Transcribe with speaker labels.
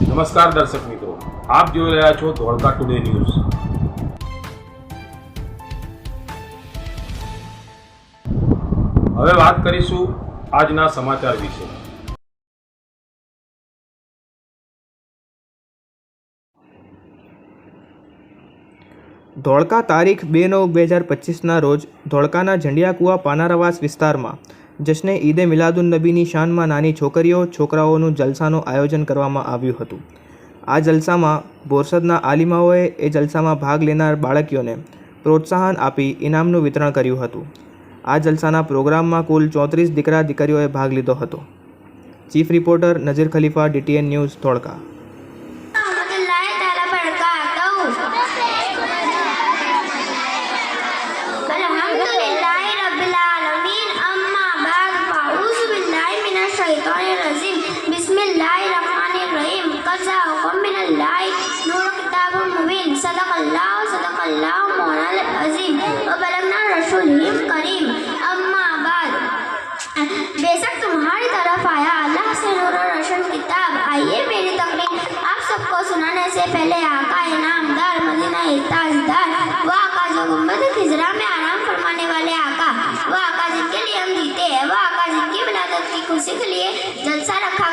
Speaker 1: નમસ્કાર દર્શક મિત્રો. આપ જોઈ રહ્યા છો ધોળકા ટુડે ન્યૂઝ હવે વાત કરીશું આજના સમાચાર વિશે.
Speaker 2: ધોળકા તારીખ બે નવ બે હજાર પચીસના રોજ ધોળકાના ઝંડિયાકુવા પાનારવાસ વિસ્તારમાં જશ્ને ઈદે મિલાદુન નબીની શાનમાં નાની છોકરીઓ, છોકરાઓનું જલસાનું આયોજન કરવામાં આવ્યું હતું. આ જલસામાં બોરસદના આલિમાઓએ એ જલસામાં ભાગ લેનાર બાળકીઓને પ્રોત્સાહન આપી ઇનામનું વિતરણ કર્યું હતું. આ જલસાના પ્રોગ્રામમાં કુલ ચોત્રીસ દીકરા દીકરીઓએ ભાગ લીધો હતો. Chief reporter Nazir Khalifa, DTN news, Dholka.
Speaker 3: Rahim. Qad ja'akum minallahi nurun kitabun mubin. Sadaqallahu sadaqallahu, mawlana azim. Wa balagna rasulihim kareem. Amma ba'd. बेशक तुम्हारी तरफ़ आया अल्लाह से नूर और रोशन किताब आइए मेरी तकरीर आप सबको सुनाने से पहले आका इनामदार मदीना ताजदार वो आका जो गुंबद खिजरा में आराम फरमाने वाले आका वो आका जिनके लिए हम जीते हैं वो आका जिनकी विलादत की खुशी के लिए जलसा रखा